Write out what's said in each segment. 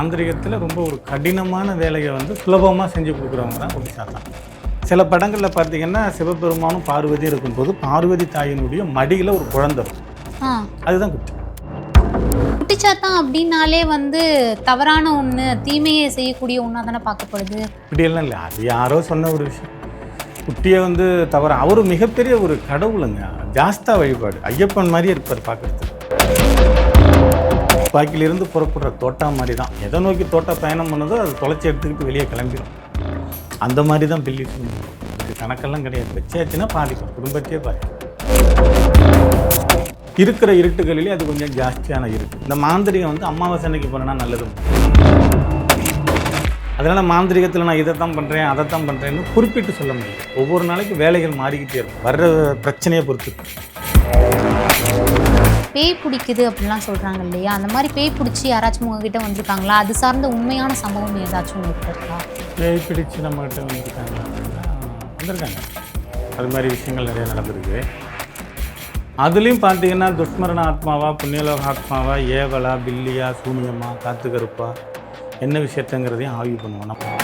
மாந்திரிகத்தில் ரொம்ப ஒரு கடினமான வேலையை வந்து சுலபமாக செஞ்சு கொடுக்குறவங்க தான் குட்டி சாத்தான் சில படங்களில் பார்த்தீங்கன்னா சிவபெருமானும் பார்வதியும் இருக்கும்போது பார்வதி தாயினுடைய மடியில் ஒரு குழந்தை இருக்கும். அதுதான் குட்டி. குட்டிச்சாத்தான் அப்படின்னாலே வந்து தவறான ஒன்று தீமையை செய்யக்கூடிய ஒன்றா தானே பார்க்கப்படுது. இப்படியெல்லாம் இல்லை. அது யாரோ சொன்ன ஒரு விஷயம். குட்டியை வந்து தவிர அவர் மிகப்பெரிய ஒரு கடவுளுங்க. ஜாஸ்தா வழிபாடு. ஐயப்பன் மாதிரியே இருப்பார் பார்க்குறதுக்கு. துப்பாக்கியிலிருந்து புறப்படுற தோட்டா மாதிரி தான் எதை நோக்கி தோட்டா பயணம் பண்ணதோ அது தொலைச்சி எடுத்துக்கிட்டு வெளியே கிளம்பிடும் அந்த மாதிரி தான் பில்லி இது கணக்கெல்லாம் கிடையாது. வச்சாச்சுன்னா பாதிக்கும் குடும்பத்தையே பாதிக்கும் இருக்கிற இருட்டுகளிலே அது கொஞ்சம் ஜாஸ்தியான இருட்டு. இந்த மாந்திரிகம் வந்து அமாவாசை அன்னைக்கு போனேன்னா நல்லது. அதனால் மாந்திரிகத்தில் நான் இதை தான் பண்ணுறேன் அதை தான் பண்ணுறேன்னு குறிப்பிட்டு சொல்ல முடியும் ஒவ்வொரு நாளைக்கு வேலைகள் மாறிக்கிட்டே இருக்கும். வர்ற பிரச்சனையை பொறுத்து. பேய் பிடிக்குது அப்படிலாம் சொல்கிறாங்க இல்லையா? அந்த மாதிரி பேய் பிடிச்சி யாராச்சும் உங்ககிட்ட வந்திருக்காங்களா? அது சார்ந்த உண்மையான சம்பவம் ஏதாச்சும் உங்களுக்கு இருக்கா? பேய் பிடிச்சு நம்மகிட்ட வந்திருக்காங்க வந்திருக்காங்க. அது மாதிரி விஷயங்கள் நிறைய நடந்திருக்கு. அதுலேயும் பார்த்தீங்கன்னா துஷ்மரண ஆத்மாவா புண்ணியலோக ஆத்மாவா ஏவலா பில்லியா சூனியமா காத்து கருப்பா என்ன விஷயத்தங்கிறதையும் ஆய்வு பண்ணுவோம் நம்ம.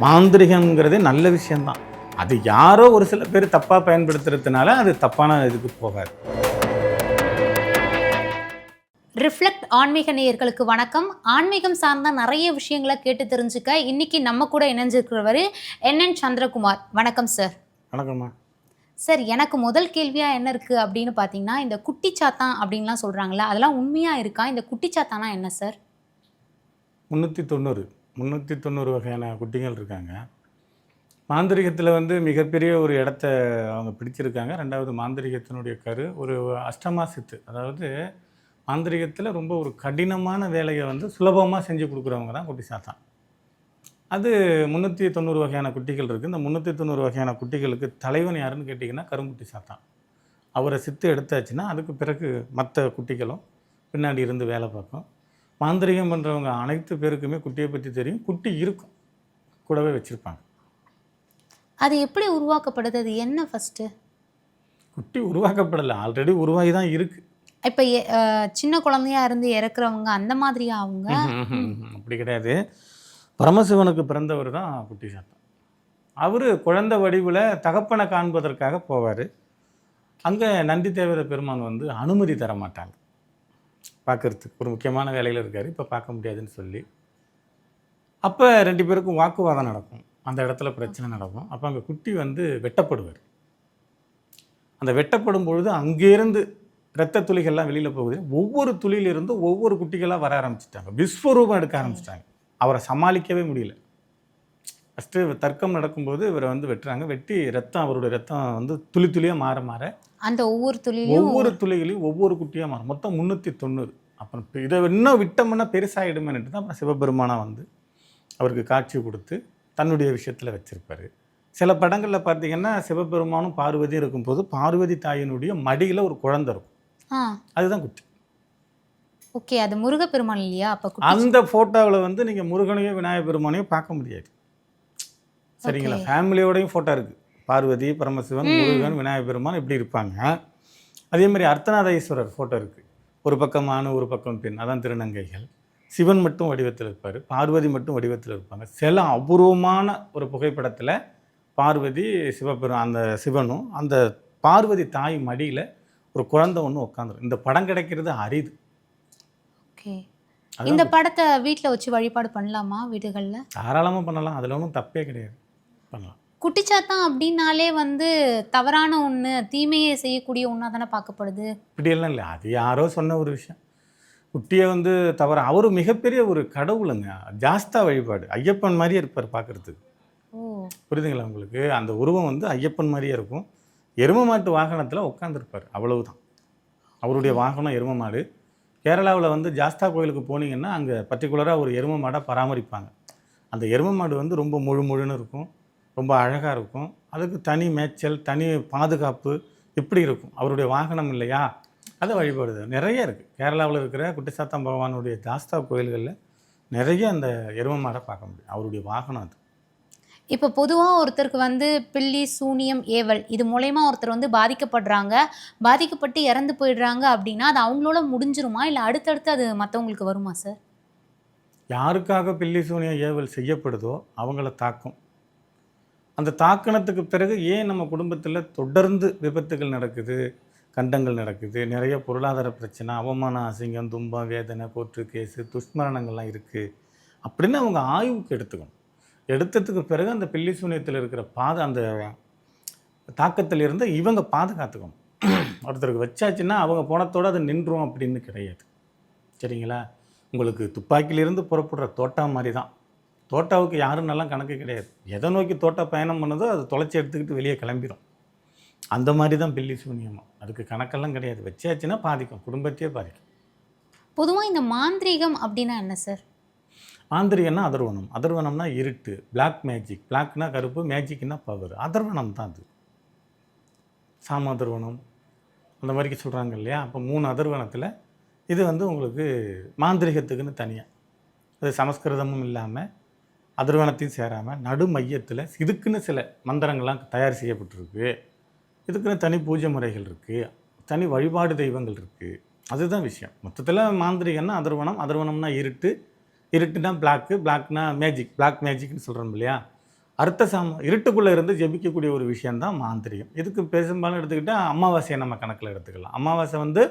மாந்திரிகங்கிறதே நல்ல விஷயம்தான். அது யாரோ ஒரு சில பேர் தப்பாக பயன்படுத்துறதுனால அது தப்பான இதுக்கு போகாது. ரிஃப்ளெக்ட் ஆன்மீக நேயர்களுக்கு வணக்கம். ஆன்மீகம் சார்ந்த நிறைய விஷயங்களை கேட்டு தெரிஞ்சுக்க இன்னைக்கு நம்ம கூட இணைஞ்சிருக்கிறவர் என்என் சந்திரகுமார். வணக்கம் சார் வணக்கம்மா. சார் எனக்கு முதல் கேள்வியாக என்ன இருக்குது அப்படின்னு பார்த்தீங்கன்னா இந்த குட்டிச்சாத்தான் அப்படின்லாம் சொல்கிறாங்களா அதெல்லாம் உண்மையாக இருக்கா? இந்த குட்டிச்சாத்தானா என்ன சார் முந்நூற்றி தொண்ணூறு. முந்நூற்றி தொண்ணூறு வகையான குட்டிகள் இருக்காங்க. மாந்திரிகத்தில் வந்து மிகப்பெரிய ஒரு இடத்த அவங்க பிடிச்சிருக்காங்க. ரெண்டாவது மாந்திரிகத்தினுடைய கரு ஒரு அஷ்டமா சித்து. அதாவது மாந்திரிகத்தில் ரொம்ப ஒரு கடினமான வேலையை வந்து சுலபமாக செஞ்சு கொடுக்குறவங்க தான் குட்டி சாத்தான் அது முந்நூற்றி தொண்ணூறு வகையான குட்டிகள் இருக்குது இந்த முந்நூற்றி தொண்ணூறு வகையான குட்டிகளுக்கு தலைவன் யாருன்னு கேட்டிங்கன்னா கருங்குட்டி சாத்தான் அவரை சித்து எடுத்தாச்சுன்னா அதுக்கு பிறகு மற்ற குட்டிகளும் பின்னாடி இருந்து வேலை பார்க்கும். மாந்திரிகம் பண்ணுறவங்க அனைத்து பேருக்குமே குட்டியை பற்றி தெரியும். குட்டி இருக்கும். கூடவே வச்சுருப்பாங்க. அது எப்படி உருவாக்கப்படுது? அது என்ன ஃபஸ்ட்டு குட்டி உருவாக்கப்படலை. ஆல்ரெடி உருவாகி தான் இருக்குது இப்போ சின்ன குழந்தையா இருந்து இறக்குறவங்க அந்த மாதிரியா அவங்க? அப்படி கிடையாது. பரமசிவனுக்கு பிறந்தவர் தான் குட்டி சாத்தான் அவர் குழந்தை வடிவில் தகப்பனை காண்பதற்காக போவார். அங்கே நந்தி தேவத பெருமான் வந்து அனுமதி தர மாட்டாங்க பார்க்கறதுக்கு ஒரு முக்கியமான வேலையில் இருக்கார். இப்போ பார்க்க முடியாதுன்னு சொல்லி. அப்போ ரெண்டு பேருக்கும் வாக்குவாதம் நடக்கும். அந்த இடத்துல பிரச்சனை நடக்கும். அப்போ அங்கே குட்டி வந்து வெட்டப்படுவார். அந்த வெட்டப்படும் பொழுது அங்கேருந்து இரத்த துளிகள்லாம் வெளியில் போகுது. ஒவ்வொரு துளியிலிருந்து ஒவ்வொரு குட்டிகளாக வர ஆரம்பிச்சிட்டாங்க. விஸ்வரூபம் எடுக்க ஆரம்பிச்சிட்டாங்க. அவரை சமாளிக்கவே முடியல. ஃபஸ்ட்டு தர்க்கம் நடக்கும்போது இவரை வந்து வெட்டுறாங்க. வெட்டி ரத்தம் அவருடைய ரத்தம் வந்து துளி துளியாக மாற மாற அந்த ஒவ்வொரு துளிலையும் ஒவ்வொரு துளிகளையும் ஒவ்வொரு குட்டியாக மாறும். மொத்தம் முந்நூற்றி தொண்ணூறு அப்புறம் இதை இன்னும் விட்டோம்னா பெருசாகிடுமேன்ட்டு தான் அப்புறம் சிவபெருமானா வந்து அவருக்கு காட்சி கொடுத்து தன்னுடைய விஷயத்தில் வச்சிருப்பாரு. சில படங்களில் பார்த்தீங்கன்னா சிவபெருமானும் பார்வதியும் இருக்கும்போது பார்வதி தாயினுடைய மடியில் ஒரு குழந்தை இருக்கும். அதுதான் குட்டி. ஓகே அது முருகப்பெருமான் இல்லையா? அப்போ அந்த ஃபோட்டோவில் வந்து நீங்கள் முருகனையும் விநாயகர் பெருமானையும் பார்க்க முடியாது. சரிங்களா? ஃபேமிலியோடையும் ஃபோட்டோ இருக்குது பார்வதி பரமசிவன் முருகன் விநாயகர் பெருமான் இப்படி இருப்பாங்க. அதே மாதிரி அர்த்தநாத ஈஸ்வரர் ஃபோட்டோ இருக்குது ஒரு பக்கம் ஆணு ஒரு பக்கம் பெண். அதான் திருநங்கைகள். சிவன் மட்டும் வடிவத்தில் இருப்பார் பார்வதி மட்டும் வடிவத்தில் இருப்பாங்க. சில அபூர்வமான ஒரு புகைப்படத்தில் பார்வதி சிவபெரு அந்த சிவனும் அந்த பார்வதி தாய் மடியில் ஒரு குழந்தை ஒன்று உட்காந்துரும் இந்த படம் கிடைக்கிறது அரிது. ஓகே. இந்த படத்தை வீட்டில் வச்சு வழிபாடு பண்ணலாமா வீடுகளில்? தாராளமாக பண்ணலாம். அதில் ஒன்றும் தப்பே கிடையாது. பண்ணலாம். குட்டிச்சாத்தான் அப்படின்னாலே வந்து தவறான ஒன்று தீமையை செய்யக்கூடிய ஒன்றா தானே பார்க்கப்படுது? இப்படியெல்லாம் இல்லை. அது யாரோ சொன்ன ஒரு விஷயம். குட்டியை வந்து தவிர அவர் மிகப்பெரிய ஒரு கடவுளுங்க. ஜாஸ்தா வழிபாடு. ஐயப்பன் மாதிரியே இருப்பார் பார்க்குறதுக்கு ஓ. புரியுதுங்களா உங்களுக்கு? அந்த உருவம் வந்து ஐயப்பன் மாதிரியே இருக்கும். எரும மாட்டு வாகனத்தில் உட்காந்துருப்பார் அவ்வளவுதான். அவருடைய வாகனம் எரும மாடு. கேரளாவில் வந்து ஜாஸ்தா கோயிலுக்கு போனீங்கன்னா அங்கே பர்டிகுலராக ஒரு எரும மாடை பராமரிப்பாங்க. அந்த எரும மாடு வந்து ரொம்ப முழு முழுன்னு இருக்கும். ரொம்ப அழகாக இருக்கும். அதுக்கு தனி மேய்ச்சல் தனி பாதுகாப்பு இப்படி இருக்கும். அவருடைய வாகனம் இல்லையா? அதை வழிபடுது. நிறைய இருக்குது கேரளாவில் இருக்கிற குட்டிசாத்தம் பகவானுடைய ஜாஸ்தா கோயில்களில் நிறைய அந்த எரும மாடை பார்க்க முடியும். அவருடைய வாகனம் அது. இப்போ பொதுவாக ஒருத்தருக்கு வந்து பில்லி சூனியம் ஏவல் இது மூலயமா ஒருத்தர் வந்து பாதிக்கப்படுறாங்க. பாதிக்கப்பட்டு இறந்து போயிடுறாங்க அப்படின்னா அது அவங்களோட முடிஞ்சிருமா? இல்லை அடுத்தடுத்து அது மற்றவங்களுக்கு வருமா சார்? யாருக்காக பில்லி சூனிய ஏவல் செய்யப்படுதோ அவங்கள தாக்கும். அந்த தாக்கணத்துக்கு பிறகு ஏன் நம்ம குடும்பத்தில் தொடர்ந்து விபத்துகள் நடக்குது? கண்டங்கள் நடக்குது. நிறைய பொருளாதார பிரச்சனை அவமான அசிங்கம் துன்பம் வேதனை கோற்று கேஸு துஷ்மரணங்கள்லாம் இருக்குது அப்படின்னு அவங்க ஆய்வுக்கு எடுத்துக்கணும். எடுத்ததுக்கு பிறகு அந்த பில்லி சூனியத்தில் இருக்கிற பாதை அந்த தாக்கத்தில் இருந்து இவங்க பாதுகாத்துக்கணும் ஒருத்தருக்கு வச்சாச்சுன்னா அவங்க போனத்தோடு அது நின்றும் அப்படின்னு கிடையாது. சரிங்களா? உங்களுக்கு துப்பாக்கியிலிருந்து புறப்படுற தோட்டா மாதிரி தான் தோட்டாவுக்கு யாருன்னெல்லாம் கணக்கு கிடையாது. எதை நோக்கி தோட்டா பயணம் பண்ணுதோ அது தொலைச்சி எடுத்துக்கிட்டு வெளியே கிளம்பிடும் அந்த மாதிரி தான் பில்லி சூனியமும். அதுக்கு கணக்கெல்லாம் கிடையாது. வச்சாச்சுன்னா பாதிக்கும். குடும்பத்தையே பாதிக்கும். பொதுவா இந்த மாந்திரீகம் அப்படின்னா என்ன சார்? மாந்திரிகன்னா அதர்வனம். அதர்வனம்னா இருட்டு பிளாக் மேஜிக் பிளாக்னா கருப்பு மேஜிக்னா பவர் அதர்வனம் தான் அது. சாம அதர்வனம். அந்த மாதிரி சொல்கிறாங்க இல்லையா? அப்போ மூணு அதர்வனத்தில் இது வந்து உங்களுக்கு மாந்திரிகத்துக்குன்னு தனியாக அது சமஸ்கிருதமும் இல்லாமல் அதர்வனத்தையும் சேராமல் நடு மையத்தில் இதுக்குன்னு சில மந்திரங்கள்லாம் தயார் செய்யப்பட்டிருக்கு. இதுக்குன்னு தனி பூஜை முறைகள் இருக்குது தனி வழிபாடு தெய்வங்கள் இருக்குது அதுதான் விஷயம். மொத்தத்தில் மாந்திரிகன்னா அதர்வனம் அதர்வனம்னா இருட்டு இருட்டுனா பிளாக்கு பிளாக்னா மேஜிக் பிளாக் மேஜிக்னு சொல்கிறோம் இல்லையா? அர்த்த சாம இருட்டுக்குள்ளே இருந்து ஜெபிக்கக்கூடிய ஒரு விஷயந்தான் மாந்திரியம் இதுக்கு பெரும்பாலும் எடுத்துக்கிட்டால் அமாவாசையை நம்ம கணக்கில் எடுத்துக்கலாம். அமாவாசை வந்து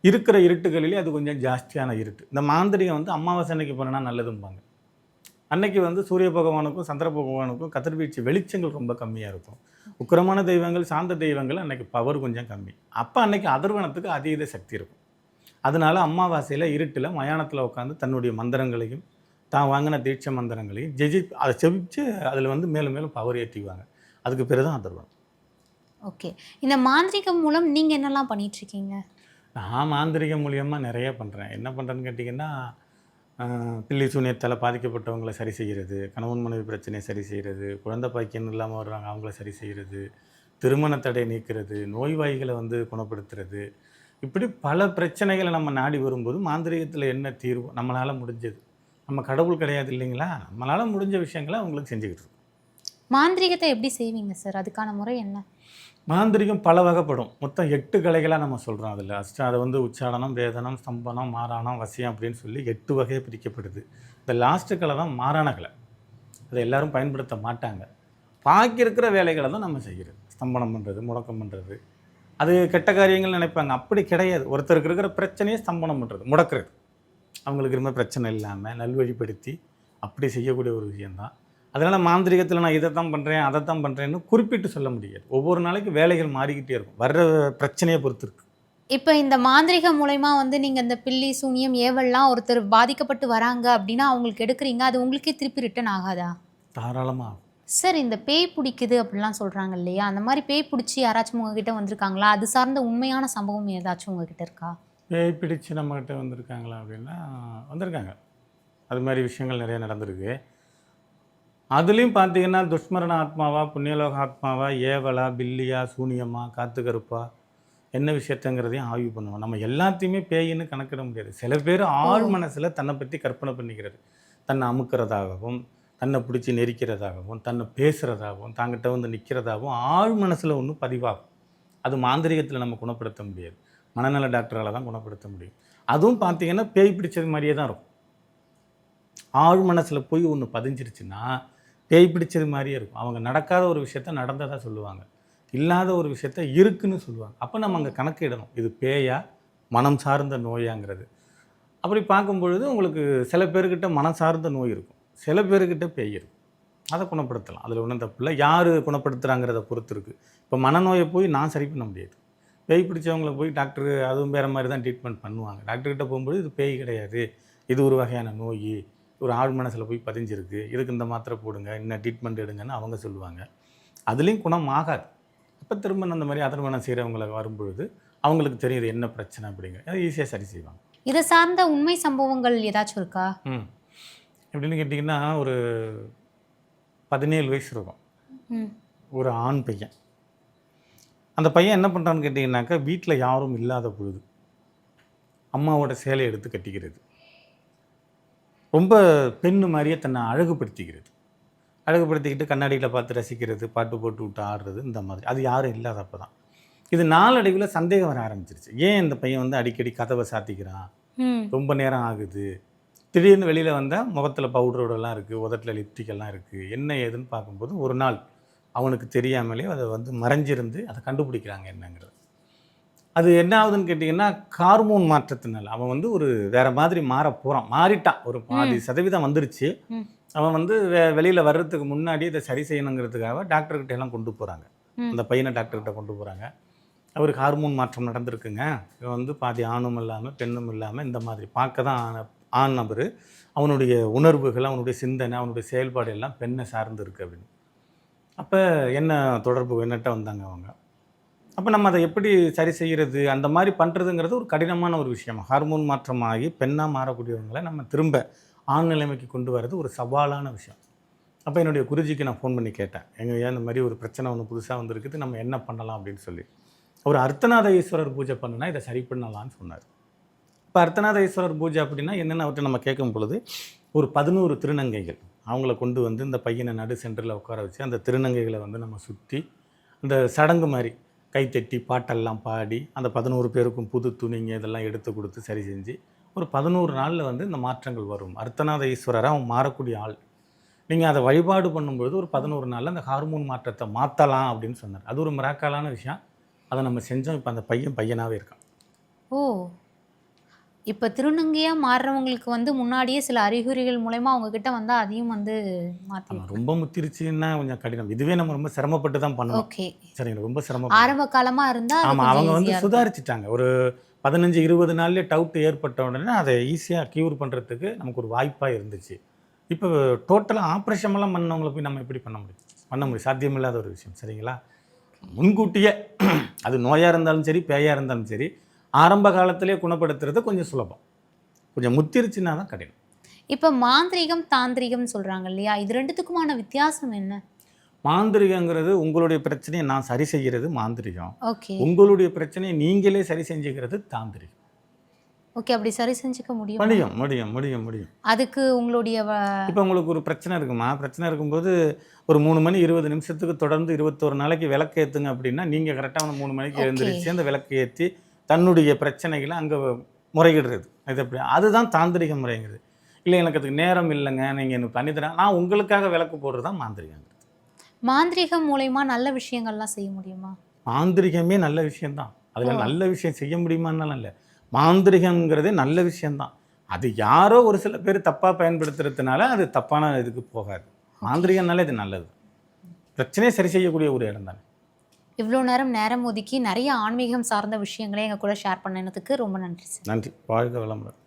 இருக்கிற இருட்டுகளிலே அது கொஞ்சம் ஜாஸ்தியான இருட்டு. இந்த மாந்திரிகம் வந்து அமாவாசை அன்னைக்கு போனால் நல்லதும்பாங்க. அன்னைக்கு வந்து சூரிய பகவானுக்கும் சந்திர பகவானுக்கும் கதிர்வீச்சு வெளிச்சங்கள் ரொம்ப கம்மியாக இருக்கும். உக்கிரமான தெய்வங்கள் சாந்த தெய்வங்கள் அன்னைக்கு பவர் கொஞ்சம் கம்மி. அப்போ அன்னைக்கு அதர்வனத்துக்கு அதீத சக்தி இருக்கும். அதனால அமாவாசையில் இருட்டில் மயானத்தில் உட்காந்து தன்னுடைய மந்திரங்களையும் தான் வாங்கின தீட்சை மந்திரங்களையும் ஜெஜி அதை செபிச்சு அதில் வந்து மேலும் மேலும் பவர் ஏற்றிக்குவாங்க. அதுக்கு பேர் தான் அதர்வனம். ஓகே. இந்த மாந்திரீகம் மூலம் நீங்க என்னெல்லாம் பண்ணிட்டு இருக்கீங்க? நான் மாந்திரிகம் மூலியமாக நிறைய பண்ணுறேன் என்ன பண்ணுறேன்னு கேட்டிங்கன்னா பில்லி சூனியத்தால் பாதிக்கப்பட்டவங்களை சரி செய்கிறது கணவன் மனைவி பிரச்சனையை சரி செய்கிறது குழந்தை பாக்கியம் இல்லாமல் வர்றாங்க அவங்கள சரி செய்கிறது திருமண தடை நீக்கிறது நோய்வாய்களை வந்து குணப்படுத்துறது. இப்படி பல பிரச்சனைகளை நம்ம நாடி வரும்போது மாந்திரிகத்தில் என்ன தீர்வு? நம்மளால் முடிஞ்சது. நம்ம கடவுள் கிடையாது இல்லைங்களா? நம்மளால் முடிஞ்ச விஷயங்களை அவங்களுக்கு செஞ்சுக்கிட்டு இருக்கோம். மாந்திரீகத்தை எப்படி செய்வீங்க சார் அதுக்கான முறை என்ன? மாந்திரிகம் பல வகைப்படும். மொத்தம் எட்டு கலைகளாக நம்ம சொல்கிறோம் அதில். ஃபஸ்ட்டு அதை வந்து உச்சாடனம் வேதனம் ஸ்தம்பனம் மாறாணம் வசியம் அப்படின்னு சொல்லி எட்டு வகையாக பிரிக்கப்படுது. இந்த லாஸ்ட்டு கலை தான் மாறான கலை. அதை எல்லோரும் பயன்படுத்த மாட்டாங்க. பாக்கி இருக்கிற வேலைகளை தான் நம்ம செய்கிறது ஸ்தம்பனம் பண்ணுறது முடக்கம் பண்ணுறது அது கெட்ட காரியங்கள் நினைப்பாங்க. அப்படி கிடையாது. ஒருத்தருக்கு இருக்கிற பிரச்சனையை ஸ்தம்பனம் பண்ணுறது முடக்கிறது. அவங்களுக்கு இருந்த பிரச்சனை இல்லாமல் நல்வழிப்படுத்தி அப்படி செய்யக்கூடிய ஒரு விஷயந்தான் அதனால் மாந்திரிகத்தில் நான் இதை தான் பண்ணுறேன் அதை தான் பண்ணுறேன்னு குறிப்பிட்டு சொல்ல முடியாது. ஒவ்வொரு நாளைக்கு வேலைகள் மாறிக்கிட்டே இருக்கும். வர்ற பிரச்சனையை பொறுத்து இருக்கு. இப்போ இந்த மாந்திரீகம் மூலயமா வந்து நீங்க இந்த பில்லி சூனியம் ஏவல்லாம் ஒருத்தர் பாதிக்கப்பட்டு வராங்க அப்படின்னா அவங்களுக்கு எடுக்கிறீங்க அது உங்களுக்கே திருப்பி ரிட்டர்ன் ஆகாதா? தாராளமாக ஆகும். சார் இந்த பேய் பிடிக்குது அப்படிலாம் சொல்றாங்க இல்லையா? அந்த மாதிரி பேய் பிடிச்சி யாராச்சும் உங்ககிட்ட வந்திருக்காங்களா? அது சார்ந்த உண்மையான சம்பவம் ஏதாச்சும் உங்ககிட்ட இருக்கா? பேய் பிடிச்சு நம்மக்கிட்ட வந்திருக்காங்களா அப்படின்னா வந்திருக்காங்க. அது மாதிரி விஷயங்கள் நிறைய நடந்திருக்கு. அதுலேயும் பார்த்தீங்கன்னா துஷ்மரண ஆத்மாவா புண்ணியலோக ஆத்மாவா ஏவலா பில்லியா சூனியமா காத்து கருப்பா என்ன விஷயத்தங்கிறதையும் ஆய்வு பண்ணுவோம். நம்ம எல்லாத்தையுமே பேயின்னு கணக்கிட முடியாது. சில பேர் ஆழ் மனசில் தன்னை பற்றி கற்பனை பண்ணிக்கிறது. தன்னை அமுக்கிறதாகவும் தன்னை பிடிச்சி நெரிக்கிறதாகவும் தன்னை பேசுகிறதாகவும் தாங்கிட்ட வந்து நிற்கிறதாகவும் ஆழ் மனசில் ஒன்று பதிவாகும். அது மாந்திரிகத்தில் நம்ம குணப்படுத்த முடியாது. மனநல டாக்டரால் தான் குணப்படுத்த முடியும். அதுவும் பார்த்தீங்கன்னா பேய் பிடிச்சது மாதிரியே தான் இருக்கும். ஆழ் மனசில் போய் ஒன்று பதிஞ்சிருச்சுன்னா பேய் பிடிச்சது மாதிரியே இருக்கும். அவங்க நடக்காத ஒரு விஷயத்த நடந்ததாக சொல்லுவாங்க. இல்லாத ஒரு விஷயத்த இருக்குன்னு சொல்லுவாங்க. அப்போ நம்ம அங்கே கணக்கிடணும். இது பேயா? மனம் சார்ந்த நோயாங்கிறது. அப்படி பார்க்கும் பொழுது உங்களுக்கு சில பேர்கிட்ட மனம் சார்ந்த நோய் இருக்கும். சில பேர்கிட்ட பேய் இருக்கும். அதை குணப்படுத்தலாம். அதில் ஒன்றும் தப்பு இல்லை. யார் குணப்படுத்துகிறாங்கிறத பொறுத்து இருக்குது இப்போ மனநோயை போய் நான் சரி பண்ண முடியாது. பேய் பிடிச்சவங்களை போய் டாக்டர் அதுவும் வேறு மாதிரி தான் ட்ரீட்மெண்ட் பண்ணுவாங்க. டாக்டர்கிட்ட போகும்போது இது பேய் கிடையாது. இது ஒரு வகையான நோய். ஒரு ஆழ் மனசில் போய் பதிஞ்சிருக்கு. இதுக்கு இந்த மாத்திரை போடுங்க என்ன ட்ரீட்மெண்ட் எடுங்கன்னு அவங்க சொல்லுவாங்க. அதுலேயும் குணம் ஆகாது. அப்போ திரும்ப அந்த மாதிரி அதர்மணம் செய்கிறவங்களை வரும்பொழுது அவங்களுக்கு தெரியும் இது என்ன பிரச்சனை அப்படிங்கிற அதை ஈஸியாக சரி செய்வாங்க. இதை சார்ந்த உண்மை சம்பவங்கள் ஏதாச்சும் இருக்கா? ம். எப்படின்னு கேட்டிங்கன்னா ஒரு பதினேழு வயசு இருக்கும். ஒரு ஆண் பையன். அந்த பையன் என்ன பண்ணுறான்னு கேட்டிங்கனாக்கா வீட்டில் யாரும் இல்லாத பொழுது அம்மாவோட சேலையை எடுத்து கட்டிக்கிறது. ரொம்ப பெண்ணு மாதிரியே தன்னை அழகுபடுத்திக்கிறது. அழகுபடுத்திக்கிட்டு கண்ணாடியில் பார்த்து ரசிக்கிறது பாட்டு போட்டு விட்டு ஆடுறது இந்த மாதிரி. அது யாரும் இல்லாதப்ப தான் இது நாளடைவில் சந்தேகம் வர ஆரம்பிச்சிருச்சு. ஏன் இந்த பையன் வந்து அடிக்கடி கதவை சாத்திக்கிறான்? ரொம்ப நேரம் ஆகுது. திடீர்னு வெளியில் வந்தால் முகத்தில் பவுடரோடலாம் இருக்குது உதட்டில் லிப்டிக்கெல்லாம் இருக்குது என்ன ஏதுன்னு பார்க்கும்போது ஒரு நாள் அவனுக்கு தெரியாமலே அதை வந்து மறைஞ்சிருந்து அதை கண்டுபிடிக்கிறாங்க என்னங்கிறது. அது என்ன ஆகுதுன்னு கேட்டிங்கன்னா ஹார்மோன் மாற்றத்தினால. அவன் வந்து ஒரு வேற மாதிரி மாற போகிறான் மாறிட்டான். ஒரு பாதி சதவீதம் வந்துருச்சு. அவன் வந்து வெ வெளியில் வர்றதுக்கு முன்னாடி இதை சரி செய்யணுங்கிறதுக்காக டாக்டர்கிட்ட எல்லாம் கொண்டு போகிறாங்க. அந்த பையனை டாக்டர்கிட்ட கொண்டு போகிறாங்க அவருக்கு ஹார்மோன் மாற்றம் நடந்திருக்குங்க. இவன் வந்து பாதி ஆணும் இல்லாமல் பெண்ணும் இல்லாமல் இந்த மாதிரி பார்க்க தான் ஆண் நபர். அவனுடைய உணர்வுகள் அவனுடைய சிந்தனை அவனுடைய செயல்பாடு எல்லாம் பெண்ணை சார்ந்து இருக்கு அப்படின்னு. அப்போ என்ன தொடர்பு என்னட்ட வந்தாங்க அவங்க? அப்போ நம்ம அதை எப்படி சரி செய்கிறது அந்த மாதிரி பண்ணுறதுங்கிறது ஒரு கடினமான ஒரு விஷயம். ஹார்மோன் மாற்றமாகி பெண்ணாக மாறக்கூடியவங்களை நம்ம திரும்ப ஆண் நிலைமைக்கு கொண்டு வர்றது ஒரு சவாலான விஷயம். அப்போ என்னுடைய குருஜிக்கு நான் ஃபோன் பண்ணி கேட்டேன். எங்கள் ஏன் இந்த மாதிரி ஒரு பிரச்சனை ஒன்று புதுசாக வந்திருக்குது நம்ம என்ன பண்ணலாம் அப்படின்னு சொல்லி. அவர் அர்த்தநாத ஈஸ்வரர் பூஜை பண்ணுனா இதை சரி பண்ணலாம்னு சொன்னார். இப்போ அர்த்தநாத ஈஸ்வரர் பூஜை அப்படின்னா என்னென்ன அவர்கிட்ட நம்ம கேட்கும் பொழுது ஒரு பதினோரு திருநங்கைகள் அவங்கள கொண்டு வந்து இந்த பையனை நடு சென்டரில் உட்கார வச்சு அந்த திருநங்கைகளை வந்து நம்ம சுற்றி அந்த சடங்கு மாதிரி கைத்தட்டி பாட்டெல்லாம் பாடி அந்த பதினோரு பேருக்கும் புது துணிங்க இதெல்லாம் எடுத்து கொடுத்து சரி செஞ்சு ஒரு பதினோரு நாளில் வந்து இந்த மாற்றங்கள் வரும். அர்த்தநாத ஈஸ்வரராக அவன் மாறக்கூடிய ஆள். நீங்கள் அதை வழிபாடு பண்ணும்பொழுது ஒரு பதினோரு நாளில் அந்த ஹார்மோன் மாற்றத்தை மாற்றலாம் அப்படின்னு சொன்னார். அது ஒரு மிராக்கலான விஷயம். அதை நம்ம செஞ்சோம். இப்போ அந்த பையன் பையனாகவே இருக்கான். ஓ. இப்போ திருநங்கையாக மாறுறவங்களுக்கு வந்து முன்னாடியே சில அறிகுறிகள் மூலயமா அவங்க கிட்ட வந்தால் அதையும் வந்து மாற்றி ரொம்ப முத்திருச்சுன்னா கொஞ்சம் கடினம். இதுவே நம்ம ரொம்ப சிரமப்பட்டு தான் பண்ணணும். ஓகே. சரிங்களா ரொம்ப சிரமம் ஆரம்ப காலமாக இருந்தால் ஆமாம் அவங்க வந்து சுதாரிச்சிட்டாங்க. ஒரு பதினஞ்சு இருபது நாள்லேயே டவுட் ஏற்பட்ட உடனே அதை ஈஸியாக க்யூர் பண்ணுறதுக்கு நமக்கு ஒரு வாய்ப்பாக இருந்துச்சு. இப்போ டோட்டலாக ஆப்ரேஷன்லாம் பண்ணவங்கள போய் நம்ம எப்படி பண்ண முடியும்? பண்ண முடியும். சாத்தியமில்லாத ஒரு விஷயம். சரிங்களா? முன்கூட்டியே அது நோயாக இருந்தாலும் சரி பேயாக இருந்தாலும் சரி ஆரம்ப காலத்திலே குணப்படுத்துறது கொஞ்சம் சுலபம். கொஞ்சம் முத்திருச்சுன்னா தான் கடினம். இப்போ மாந்திரீகம் தாந்திரிகம் சொல்கிறாங்க இல்லையா? இது ரெண்டுத்துக்குமான வித்தியாசம் என்ன? மாந்திரிகங்கிறது உங்களுடைய பிரச்சனையை நான் சரி செய்கிறது மாந்திரிகம். ஓகே. உங்களுடைய பிரச்சனையை நீங்களே சரி செஞ்சுக்கிறது தாந்திரிகம். ஓகே அப்படி சரி செஞ்சுக்க முடியும்? முடியும் முடியும் முடியும் முடியும். அதுக்கு உங்களுடைய இப்போ உங்களுக்கு ஒரு பிரச்சனை இருக்குமா? பிரச்சனை இருக்கும்போது ஒரு மூணு மணி இருபது நிமிஷத்துக்கு தொடர்ந்து இருபத்தோரு நாளைக்கு விளக்கு ஏற்றுங்க அப்படின்னா நீங்கள் கரெக்டாக மூணு மணிக்கு. எழுந்திரிச்சு அந்த விளக்கு ஏற்றி தன்னுடைய பிரச்சனைகளை அங்கே முறையிடுறது. இது எப்படி? அதுதான் தாந்திரிக முறைங்கிறது. இல்லை எனக்கு அதுக்கு நேரம் இல்லைங்க நீங்கள் எனக்கு பண்ணித்தரேன் நான் உங்களுக்காக விளக்கு போடுறது தான் மாந்திரிகங்கிறது. மாந்திரீகம் மூலயமா நல்ல விஷயங்கள்லாம் செய்ய முடியுமா? மாந்திரிகமே நல்ல விஷயம்தான். அதில் நல்ல விஷயம் செய்ய முடியுமான்னாலும் இல்லை. மாந்திரிகங்கிறதே நல்ல விஷயம்தான். அது யாரோ ஒரு சில பேர் தப்பாக பயன்படுத்துறதுனால அது தப்பான இதுக்கு போகாது. மாந்திரிகம்னாலே இது நல்லது. பிரச்சனையை சரி செய்யக்கூடிய ஒரு இடம் தானே. இவ்வளோ நேரம் நேரம் ஒதுக்கி நிறைய ஆன்மீகம் சார்ந்த விஷயங்களை எங்கள் கூட ஷேர் பண்ணதுக்கு ரொம்ப நன்றி சார் நன்றி. வாழ்க வளமுடன்.